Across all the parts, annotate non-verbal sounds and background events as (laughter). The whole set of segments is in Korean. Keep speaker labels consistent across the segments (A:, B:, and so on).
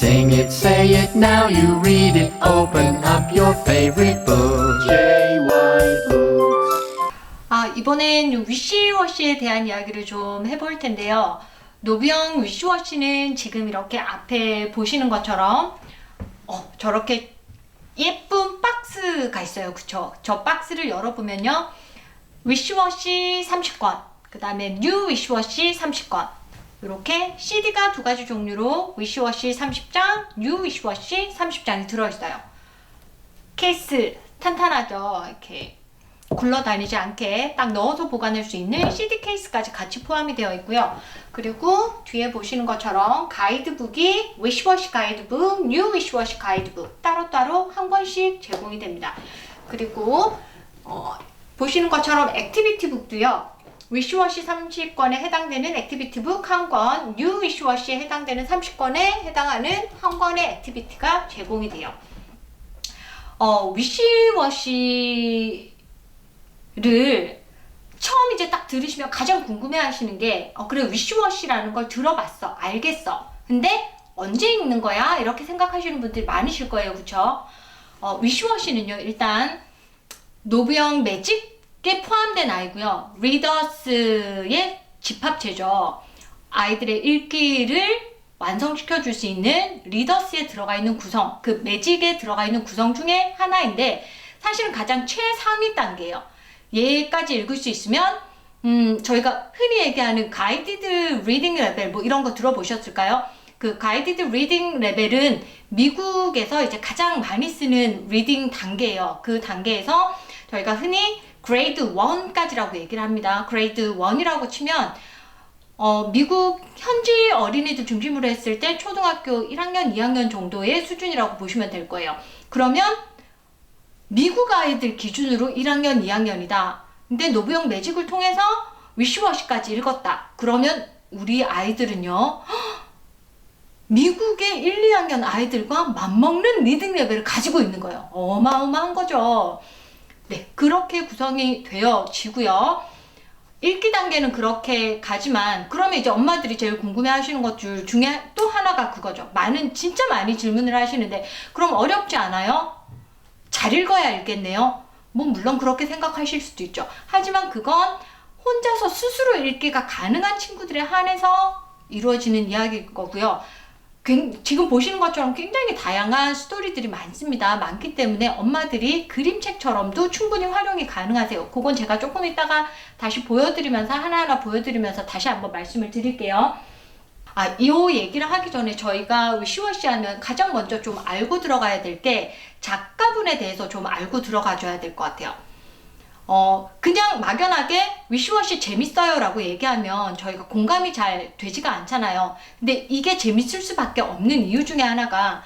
A: Sing it, say it, now you read it. Open up your favorite book. JY Books.
B: 아, 이번엔 위시워시에 대한 이야기를 좀 해볼 텐데요. 노비형 위시워시는 지금 이렇게 앞에 보시는 것처럼 어, 저렇게 예쁜 박스가 있어요. 그쵸? 저 박스를 열어보면요. 위시워시 30권, 그 다음에 뉴 위시워시 30권. 이렇게 CD가 두 가지 종류로 위시워시 30장, 뉴 위시워시 30장이 들어있어요. 케이스 탄탄하죠? 이렇게 굴러다니지 않게 딱 넣어서 보관할 수 있는 CD 케이스까지 같이 포함이 되어 있고요. 그리고 뒤에 보시는 것처럼 가이드북이 위시워시 가이드북, 뉴 위시워시 가이드북 따로따로 한 권씩 제공이 됩니다. 그리고 어, 보시는 것처럼 액티비티 북도요. 위시워시 30권에 해당되는 액티비티 북 한 권, 뉴 위시워시에 해당되는 30권에 해당하는 한 권의 액티비티가 제공이 돼요. 어, 위시워시를 처음 이제 딱 들으시면 가장 궁금해 하시는 게, 어, 그래, 위시워시라는 걸 들어봤어. 알겠어. 근데 언제 읽는 거야? 이렇게 생각하시는 분들이 많으실 거예요. 그쵸? 어, 위시워시는요, 일단, 노브형 매직 에 포함된 아이고요. 리더스의 집합체죠. 아이들의 읽기를 완성시켜 줄 수 있는 리더스에 들어가 있는 구성, 그 매직에 들어가 있는 구성 중에 하나인데 사실은 가장 최상위 단계예요. 얘까지 읽을 수 있으면 음, 저희가 흔히 얘기하는 가이디드 리딩 레벨 뭐 이런 거 들어보셨을까요? 그 가이디드 리딩 레벨은 미국에서 이제 가장 많이 쓰는 리딩 단계예요. 그 단계에서 저희가 흔히 그레이드 1까지라고 얘기를 합니다. 그레이드 1이라고 치면 어, 미국 현지 어린이들 중심으로 했을 때 초등학교 1학년, 2학년 정도의 수준이라고 보시면 될 거예요. 그러면 미국 아이들 기준으로 1학년, 2학년이다. 근데 노브형 매직을 통해서 위시워시까지 읽었다. 그러면 우리 아이들은요, 헉, 미국의 1, 2학년 아이들과 맞먹는 리딩 레벨을 가지고 있는 거예요. 어마어마한 거죠. 네, 그렇게 구성이 되어지고요. 읽기 단계는 그렇게 가지만 그러면 이제 엄마들이 제일 궁금해 하시는 것 중- 중에 또 하나가 그거죠. 많은 진짜 많이 질문을 하시는데 그럼 어렵지 않아요? 잘 읽어야 읽겠네요. 뭐 물론 그렇게 생각하실 수도 있죠. 하지만 그건 혼자서 스스로 읽기가 가능한 친구들에 한해서 이루어지는 이야기일 거고요. 굉- 지금 보시는 것처럼 굉장히 다양한 스토리들이 많습니다. 많기 때문에 엄마들이 그림책처럼도 충분히 활용이 가능하세요. 그건 제가 조금 이따가 다시 보여드리면서 하나하나 보여드리면서 다시 한번 말씀을 드릴게요. 아, 이 얘기를 하기 전에 저희가 위시워시 하면 가장 먼저 좀 알고 들어가야 될 게 작가분에 대해서 좀 알고 들어가 줘야 될 것 같아요. 어, 그냥 막연하게 위시워시 재밌어요 라고 얘기하면 저희가 공감이 잘 되지가 않잖아요. 근데 이게 재밌을 수밖에 없는 이유 중에 하나가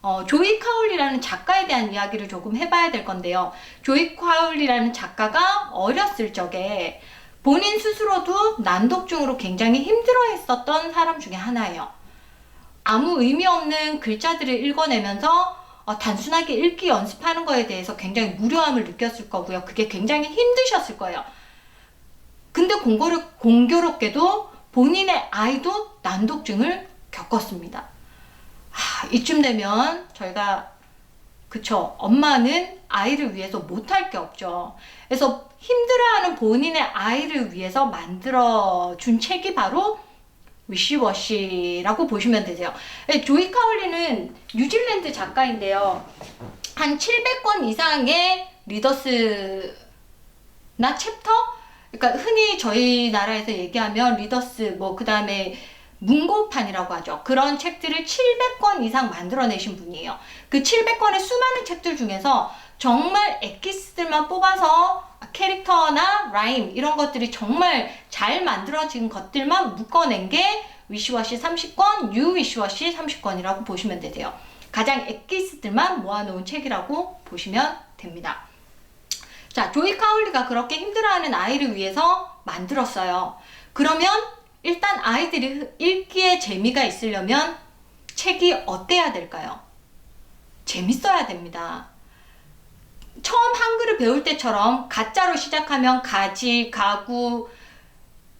B: 어, 조이 카울리라는 작가에 대한 이야기를 조금 해봐야 될 건데요. 조이 카울리라는 작가가 어렸을 적에 본인 스스로도 난독증으로 굉장히 힘들어 했었던 사람 중에 하나예요. 아무 의미 없는 글자들을 읽어내면서 어, 단순하게 읽기 연습하는 거에 대해서 굉장히 무료함을 느꼈을 거고요. 그게 굉장히 힘드셨을 거예요. 근데 공교롭, 공교롭게도 본인의 아이도 난독증을 겪었습니다. 하, 이쯤 되면 저희가 그쵸 엄마는 아이를 위해서 못할 게 없죠. 그래서 힘들어하는 본인의 아이를 위해서 만들어 준 책이 바로 위시워시라고 보시면 되세요. 네, 조이 카울리는 뉴질랜드 작가인데요. 한 700권 이상의 리더스나 챕터? 그러니까 흔히 저희 나라에서 얘기하면 리더스 뭐 그 다음에 문고판이라고 하죠. 그런 책들을 700권 이상 만들어내신 분이에요. 그 700권의 수많은 책들 중에서 정말 엑기스들만 뽑아서 캐릭터나 라임 이런 것들이 정말 잘 만들어진 것들만 묶어낸 게 위시워시 30권, 뉴 위시워시 30권이라고 보시면 되세요. 가장 엑기스들만 모아놓은 책이라고 보시면 됩니다. 자, 조이 카울리가 그렇게 힘들어하는 아이를 위해서 만들었어요. 그러면 일단 아이들이 읽기에 재미가 있으려면 책이 어때야 될까요? 재밌어야 됩니다. 처음 한글을 배울 때처럼 가짜로 시작하면 가지, 가구,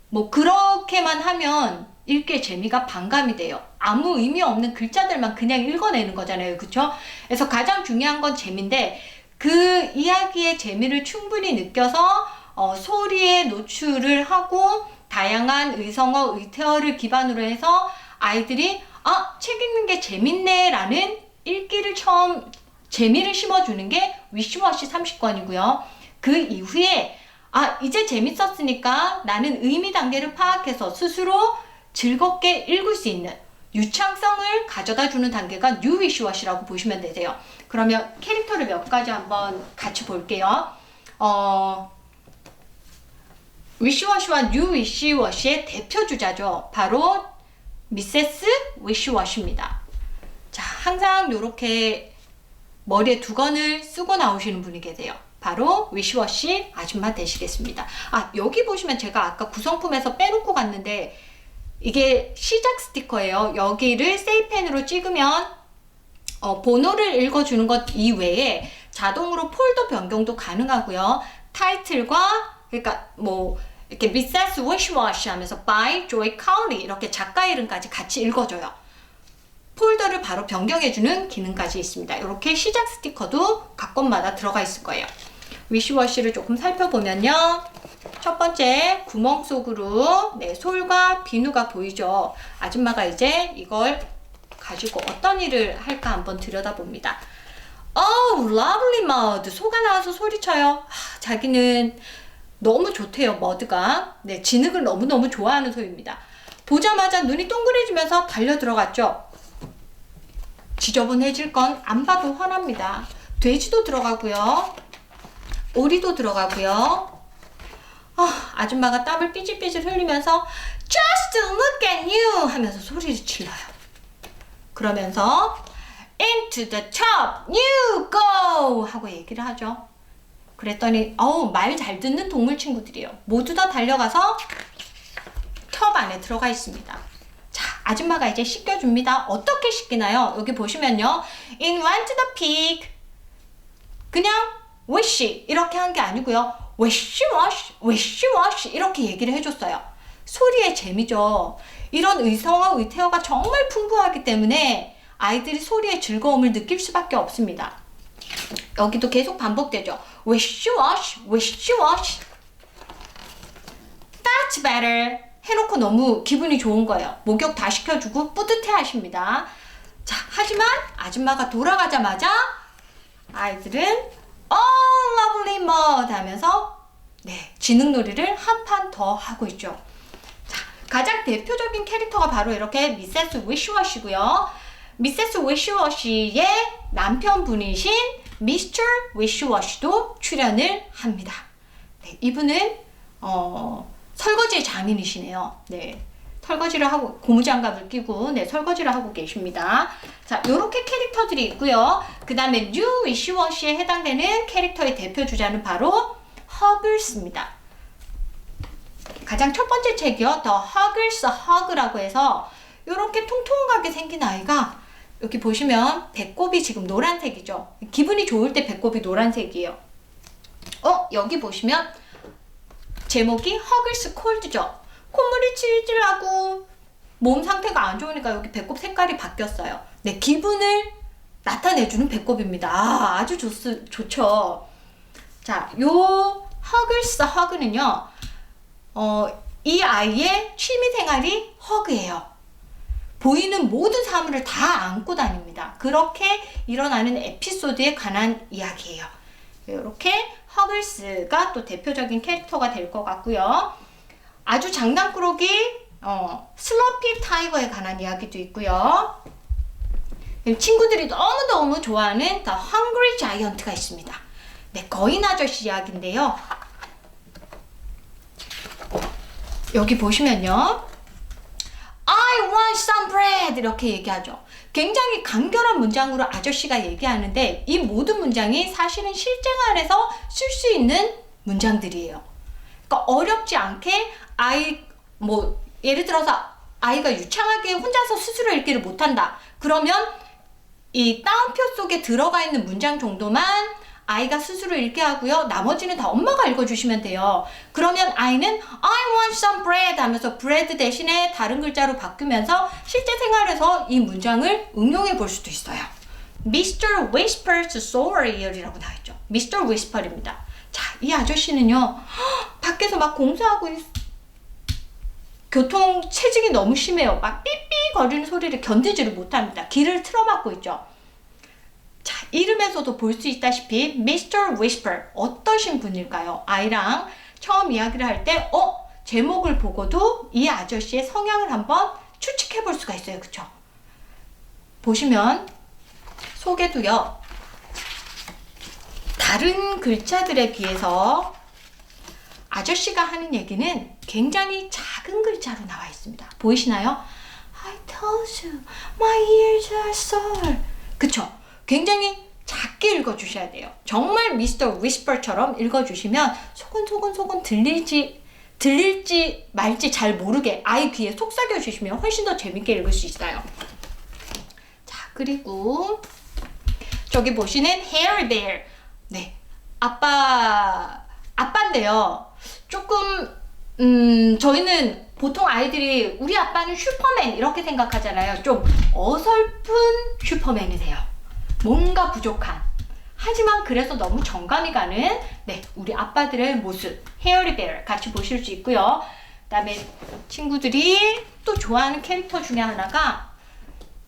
B: 뭐 그렇게만 하면 읽기에 재미가 반감이 돼요. 아무 의미 없는 글자들만 그냥 읽어내는 거잖아요. 그쵸? 그래서 가장 중요한 건 재미인데 그 이야기의 재미를 충분히 느껴서 어, 소리에 노출을 하고 다양한 의성어, 의태어를 기반으로 해서 아이들이 아, 책 읽는 게 재밌네 라는 읽기를 처음 재미를 심어주는 게 위시워시 30권이고요. 그 이후에 아, 이제 재밌었으니까 나는 의미 단계를 파악해서 스스로 즐겁게 읽을 수 있는 유창성을 가져다 주는 단계가 뉴 위시워시라고 보시면 되세요. 그러면 캐릭터를 몇 가지 한번 같이 볼게요. 어, 위시워시와 뉴 위시워시의 대표 주자죠. 바로 미세스 위시워시입니다. 자, 항상 이렇게 머리에 두건을 쓰고 나오시는 분이 계세요. 바로 위시워시 아줌마 되시겠습니다. 아, 여기 보시면 제가 아까 구성품에서 빼놓고 갔는데 이게 시작 스티커예요. 여기를 세이펜으로 찍으면 어, 번호를 읽어주는 것 이외에 자동으로 폴더 변경도 가능하고요. 타이틀과 그러니까 뭐 이렇게 미세스 위시워시 하면서 by Joy Cowley 이렇게 작가 이름까지 같이 읽어줘요. 폴더를 바로 변경해주는 기능까지 있습니다. 이렇게 시작 스티커도 각 것마다 들어가 있을 거예요. 위시워시를 조금 살펴보면요. 첫 번째 구멍 속으로 네, 솔과 비누가 보이죠. 아줌마가 이제 이걸 가지고 어떤 일을 할까 한번 들여다봅니다. Oh, lovely mud. 소가 나와서 소리쳐요. 아, 자기는 너무 좋대요, 머드가. 네, 진흙을 너무너무 좋아하는 소입니다. 보자마자 눈이 동그래지면서 달려 들어갔죠. 지저분해질 건 안 봐도 화납니다. 돼지도 들어가고요. 오리도 들어가고요. 아, 아줌마가 땀을 삐질삐질 흘리면서 Just look at you 하면서 소리를 질러요. 그러면서 Into the top you go 하고 얘기를 하죠. 그랬더니 어우 말 잘 듣는 동물 친구들이에요. 모두 다 달려가서 컵 안에 들어가 있습니다. 자, 아줌마가 이제 씻겨줍니다. 어떻게 씻기나요? 여기 보시면요. In went the pig. 그냥 wish 이렇게 한 게 아니고요. wish wash, wish wash 이렇게 얘기를 해줬어요. 소리의 재미죠. 이런 의성어, 의태어가 정말 풍부하기 때문에 아이들이 소리의 즐거움을 느낄 수밖에 없습니다. 여기도 계속 반복되죠. wish wash, wish wash. That's better. 해놓고 너무 기분이 좋은 거예요. 목욕 다 시켜주고 뿌듯해 하십니다. 자, 하지만 아줌마가 돌아가자마자 아이들은 Oh, lovely mud 하면서 네, 지능놀이를 한 판 더 하고 있죠. 자, 가장 대표적인 캐릭터가 바로 이렇게 미세스 위시워시고요. 미세스 위시워시의 남편분이신 미스터 위시워시도 출연을 합니다. 네, 이분은 어, 설거지의 장인이시네요. 네. 설거지를 하고 고무장갑을 끼고 네 설거지를 하고 계십니다. 자 이렇게 캐릭터들이 있고요. 그 다음에 뉴 위시워시에 해당되는 캐릭터의 대표 주자는 바로 허글스입니다. 가장 첫 번째 책이요. 더 허글스 허그라고 해서 이렇게 통통하게 생긴 아이가 여기 보시면 배꼽이 지금 노란색이죠. 기분이 좋을 때 배꼽이 노란색이에요. 어 여기 보시면 제목이 허글스 콜드죠. 콧물이 찔찔하고 몸 상태가 안 좋으니까 여기 배꼽 색깔이 바뀌었어요. 네, 기분을 나타내주는 배꼽입니다. 아, 아주 좋, 좋죠. 자, 요 허글스 허그는요, 어, 이 아이의 취미 생활이 허그예요. 보이는 모든 사물을 다 안고 다닙니다. 그렇게 일어나는 에피소드에 관한 이야기예요. 이렇게 허글스가 또 대표적인 캐릭터가 될 것 같고요. 아주 장난꾸러기 어, 슬러피 타이거에 관한 이야기도 있고요. 친구들이 너무너무 좋아하는 The Hungry Giant가 있습니다. 네, 거인 아저씨 이야기인데요. 여기 보시면요. I want some bread 이렇게 얘기하죠. 굉장히 간결한 문장으로 아저씨가 얘기하는데 이 모든 문장이 사실은 실생 활에서 쓸 수 있는 문장들이에요. 그러니까 어렵지 않게 아이 뭐 예를 들어서 아이가 유창하게 혼자서 스스로 읽기를 못한다. 그러면 이 따옴표 속에 들어가 있는 문장 정도만 아이가 스스로 읽게 하고요. 나머지는 다 엄마가 읽어주시면 돼요. 그러면 아이는 I want some bread 하면서 bread 대신에 다른 글자로 바꾸면서 실제 생활에서 이 문장을 응용해 볼 수도 있어요. Mr. Whisper's story이라고 나와있죠. Mr. Whisper입니다. 자, 이 아저씨는요, 헉, (gasps) 밖에서 막 공사하고 있, 교통 체증이 너무 심해요. 막 삐삐 거리는 소리를 견디지를 못합니다. 귀를 틀어막고 있죠. 자, 이름에서도 볼 수 있다시피 Mr. Whisper 어떠신 분일까요? 아이랑 처음 이야기를 할 때 어? 제목을 보고도 이 아저씨의 성향을 한번 추측해 볼 수가 있어요. 그쵸? 보시면 속에도요. 다른 글자들에 비해서 아저씨가 하는 얘기는 굉장히 작은 글자로 나와 있습니다. 보이시나요? I told you, my ears are sore. 그쵸? 굉장히 작게 읽어주셔야 돼요. 정말 미스터 위스퍼처럼 읽어주시면 소곤소곤소곤 들릴지 들릴지 말지 잘 모르게 아이 귀에 속삭여 주시면 훨씬 더 재밌게 읽을 수 있어요. 자 그리고 저기 보시는 Harry Bear. 네, 아빠 아빠인데요. 조금 음 저희는 보통 아이들이 우리 아빠는 슈퍼맨 이렇게 생각하잖아요. 좀 어설픈 슈퍼맨이세요. 뭔가 부족한. 하지만 그래서 너무 정감이 가는 네 우리 아빠들의 모습 헤어리 베어 같이 보실 수 있고요. 그다음에 친구들이 또 좋아하는 캐릭터 중에 하나가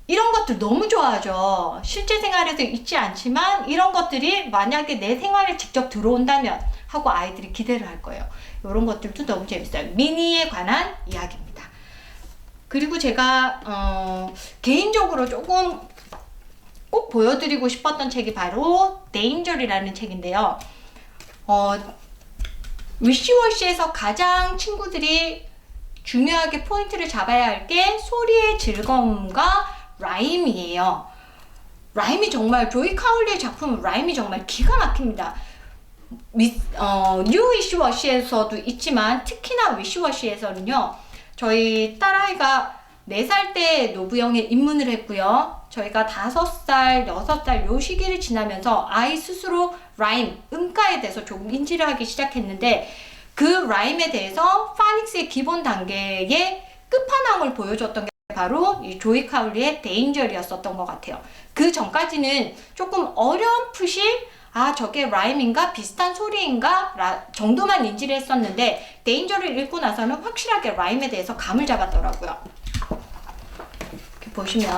B: 이런 것들 너무 좋아하죠. 실제 생활에서 있지 않지만 이런 것들이 만약에 내 생활에 직접 들어온다면 하고 아이들이 기대를 할 거예요. 이런 것들도 너무 재밌어요. 미니에 관한 이야기입니다. 그리고 제가 어, 개인적으로 조금 꼭 보여드리고 싶었던 책이 바로 Danger이라는 책인데요. 어, 위시워시에서 가장 친구들이 중요하게 포인트를 잡아야 할 게 소리의 즐거움과 라임이에요. 라임이 정말 조이 카울리의 작품은 라임이 정말 기가 막힙니다. 미, 어, 뉴 위시워시에서도 있지만 특히나 위시워시에서는요. 저희 딸아이가 4살 때 노부영에 입문을 했고요. 저희가 5살, 6살 요 시기를 지나면서 아이 스스로 라임, 음가에 대해서 조금 인지를 하기 시작했는데 그 라임에 대해서 파닉스의 기본 단계의 끝판왕을 보여줬던 게 바로 이 조이 카울리의 데인저리였었던 것 같아요. 그 전까지는 조금 어렴풋이 아 저게 라임인가 비슷한 소리인가 라, 정도만 인지를 했었는데 데인저를 읽고 나서는 확실하게 라임에 대해서 감을 잡았더라고요. 이렇게 보시면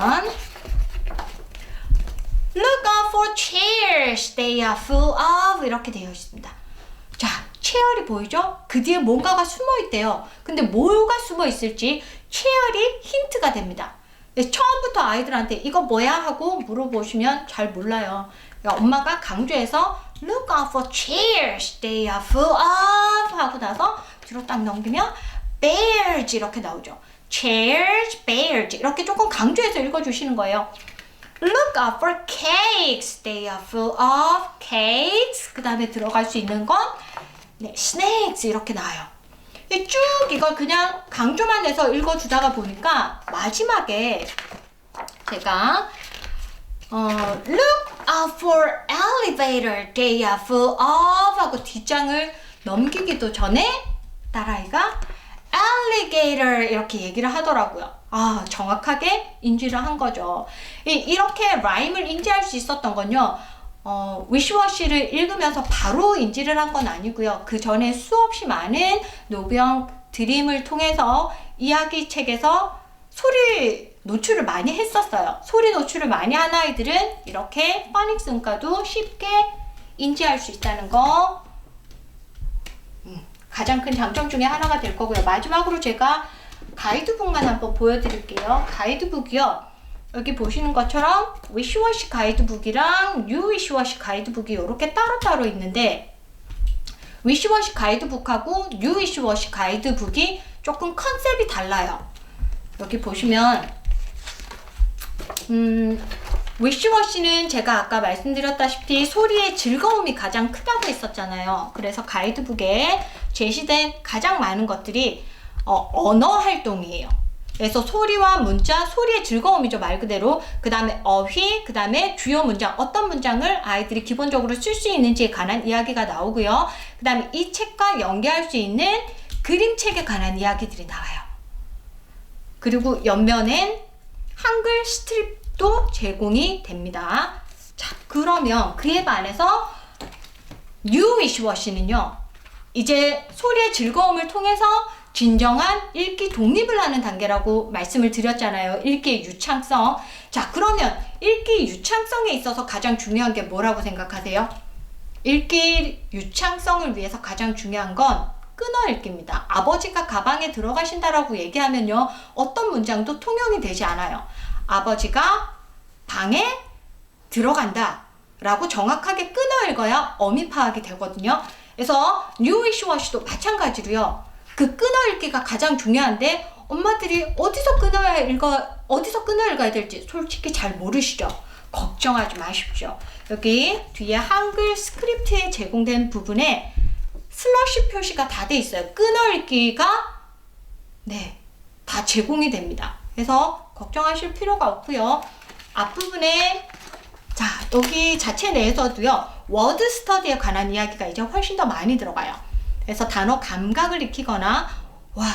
B: Look out for chairs. They are full of 이렇게 되어 있습니다. 자, 체열이 보이죠? 그 뒤에 뭔가가 숨어 있대요. 근데 뭐가 숨어 있을지 체열이 힌트가 됩니다. 네, 처음부터 아이들한테 이거 뭐야 하고 물어보시면 잘 몰라요. 그러니까 엄마가 강조해서 look out for chairs. They are full of 하고 나서 뒤로 딱 넘기면 bears 이렇게 나오죠. chairs, bears 이렇게 조금 강조해서 읽어주시는 거예요. Look out for cakes. They are full of cakes. 그 다음에 들어갈 수 있는 건 네, snakes 이렇게 나와요. 이쭉 이걸 그냥 강조만 해서 읽어주다가 보니까 마지막에 제가 어, Look out for elevator. They are full of 하고 뒷장을 넘기기도 전에 딸아이가 alligator 이렇게 얘기를 하더라고요. 아, 정확하게 인지를 한 거죠. 이, 이렇게 라임을 인지할 수 있었던 건요. 어, 위시워시를 읽으면서 바로 인지를 한 건 아니고요. 그 전에 수없이 많은 노병 드림을 통해서 이야기 책에서 소리 노출을 많이 했었어요. 소리 노출을 많이 한 아이들은 이렇게 파닉스 음가도 쉽게 인지할 수 있다는 거 음, 가장 큰 장점 중에 하나가 될 거고요. 마지막으로 제가 가이드북만 한번 보여드릴게요. 가이드북이요. 여기 보시는 것처럼 위시워시 가이드북이랑 뉴 위시워시 가이드북이 이렇게 따로따로 있는데 위시워시 가이드북하고 뉴 위시워시 가이드북이 조금 컨셉이 달라요. 여기 보시면 음, 위시워시는 제가 아까 말씀드렸다시피 소리의 즐거움이 가장 크다고 했었잖아요. 그래서 가이드북에 제시된 가장 많은 것들이 어, 언어 활동이에요. 그래서 소리와 문자, 소리의 즐거움이죠, 말 그대로. 그 다음에 어휘, 그 다음에 주요 문장, 어떤 문장을 아이들이 기본적으로 쓸 수 있는지에 관한 이야기가 나오고요. 그 다음에 이 책과 연계할 수 있는 그림책에 관한 이야기들이 나와요. 그리고 옆면엔 한글 스트립도 제공이 됩니다. 자, 그러면 그에 반해서 뉴 위시워시는요. 이제 소리의 즐거움을 통해서 진정한 읽기 독립을 하는 단계라고 말씀을 드렸잖아요. 읽기의 유창성. 자, 그러면 읽기 유창성에 있어서 가장 중요한 게 뭐라고 생각하세요? 읽기 유창성을 위해서 가장 중요한 건 끊어 읽기입니다. 아버지가 가방에 들어가신다라고 얘기하면요. 어떤 문장도 통용이 되지 않아요. 아버지가 방에 들어간다. 라고 정확하게 끊어 읽어야 어미 파악이 되거든요. 그래서 뉴이시워시도 마찬가지로요. 그 끊어 읽기가 가장 중요한데 엄마들이 어디서 끊어야 읽어 어디서 끊어 읽어야 될지 솔직히 잘 모르시죠. 걱정하지 마십시오. 여기 뒤에 한글 스크립트에 제공된 부분에 슬러시 표시가 다 돼 있어요. 끊어 읽기가 네, 다 제공이 됩니다. 그래서 걱정하실 필요가 없고요. 앞부분에 자, 여기 자체 내에서도요, 워드 스터디에 관한 이야기가 이제 훨씬 더 많이 들어가요. 그래서 단어 감각을 익히거나, 와,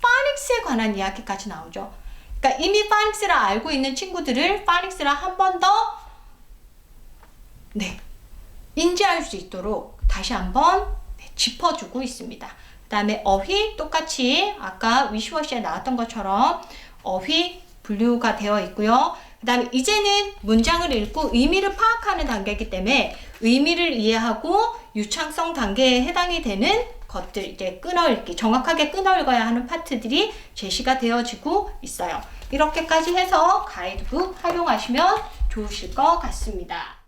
B: 파닉스에 관한 이야기까지 나오죠. 그러니까 이미 파닉스를 알고 있는 친구들을 파닉스를 한번 더, 네, 인지할 수 있도록 다시 한번 네, 짚어주고 있습니다. 그 다음에 어휘 똑같이 아까 위시워시에 나왔던 것처럼 어휘 분류가 되어 있고요. 그 다음에 이제는 문장을 읽고 의미를 파악하는 단계이기 때문에 의미를 이해하고 유창성 단계에 해당이 되는 것들 이제 끊어읽기 정확하게 끊어읽어야 하는 파트들이 제시가 되어지고 있어요. 이렇게까지 해서 가이드북 활용하시면 좋으실 것 같습니다.